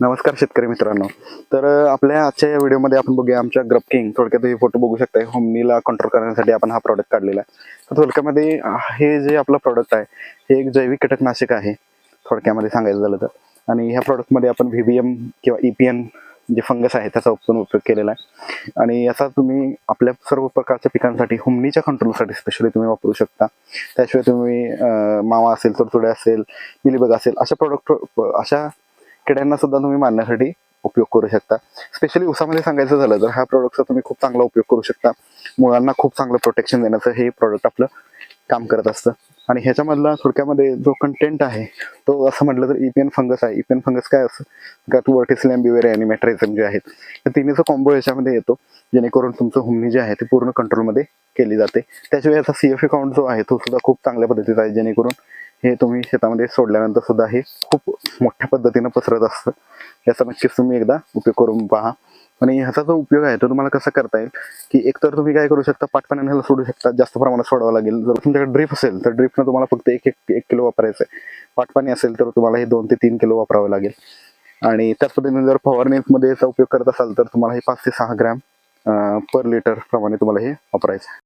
नमस्कार शेतकरी मित्रांनो. तर आपल्या आजच्या या व्हिडिओमध्ये आपण बघूया आमच्या ग्रप किंग थोडक्यात हे फोटो बघू शकता होमनीला कंट्रोल करण्यासाठी आपण हा प्रॉडक्ट काढलेला आहे. तर थोडक्यामध्ये हे जे आपलं प्रॉडक्ट आहे हे एक जैविक कीटकनाशक आहे. थोडक्यामध्ये सांगायचं झालं तर. आणि ह्या प्रॉडक्टमध्ये आपण व्ही बी एम किंवा E P N J fungus आहे त्याचा पण उपयोग केलेला आहे. आणि याचा तुम्ही आपल्या सर्व प्रकारच्या पिकांसाठी हुमणीच्या कंट्रोलसाठी स्पेशली तुम्ही वापरू शकता. त्याशिवाय तुम्ही मावा असेल तुडतुडे असेल मिलीबग असेल अशा प्रोडक्ट अशा किड्यांना सुद्धा तुम्ही मारण्यासाठी उपयोग करू शकता. स्पेशली उसामध्ये सांगायचं झालं तर ह्या प्रोडक्टचा तुम्ही खूप चांगला उपयोग करू शकता. मुळांना खूप चांगलं प्रोटेक्शन देण्याचं हे प्रॉडक्ट आपलं काम करत असतं. आणि ह्याच्यामधला थोडक्यामध्ये जो कंटेंट आहे तो असं म्हटलं तर इपियन फंगस आहे. इपियन फंगस काय असं का टू वर्टिसलॅम बिवेरे आणि मेट्रायझम जे आहेत तर तिन्हीचा कॉम्बो याच्यामध्ये येतो जेणेकरून तुमचं हुमणी जे आहे ते पूर्ण कंट्रोलमध्ये केली जाते. त्याशिवाय याचा सी एफ अकाउंट जो आहे तो सुद्धा खूप चांगल्या पद्धतीचा आहे जेणेकरून हे तुम्ही शेतामध्ये सोडल्यानंतर सुद्धा हे खूप मोठ्या पद्धतीनं पसरत असतं. याचा नक्कीच तुम्ही एकदा उपयोग करून पहा. आणि ह्याचा जो उपयोग आहे तो तुम्हाला कसा करता येईल? की एकतर तुम्ही काय करू शकता पाटपाण्याने ह्याला सोडू शकता जास्त प्रमाणात सोडावं लागेल. जर तुमच्याकडे ड्रीप असेल तर ड्रीपनं तुम्हाला फक्त एक एक एक किलो वापरायचं आहे. पाटपाणी असेल तर तुम्हाला हे दोन ते तीन किलो वापरावं लागेल. आणि त्याच पद्धतीने जर फवारणीमध्ये याचा उपयोग करत असाल तर तुम्हाला हे पाच ते सहा ग्रॅम पर लिटर प्रमाणे तुम्हाला हे वापरायचं आहे.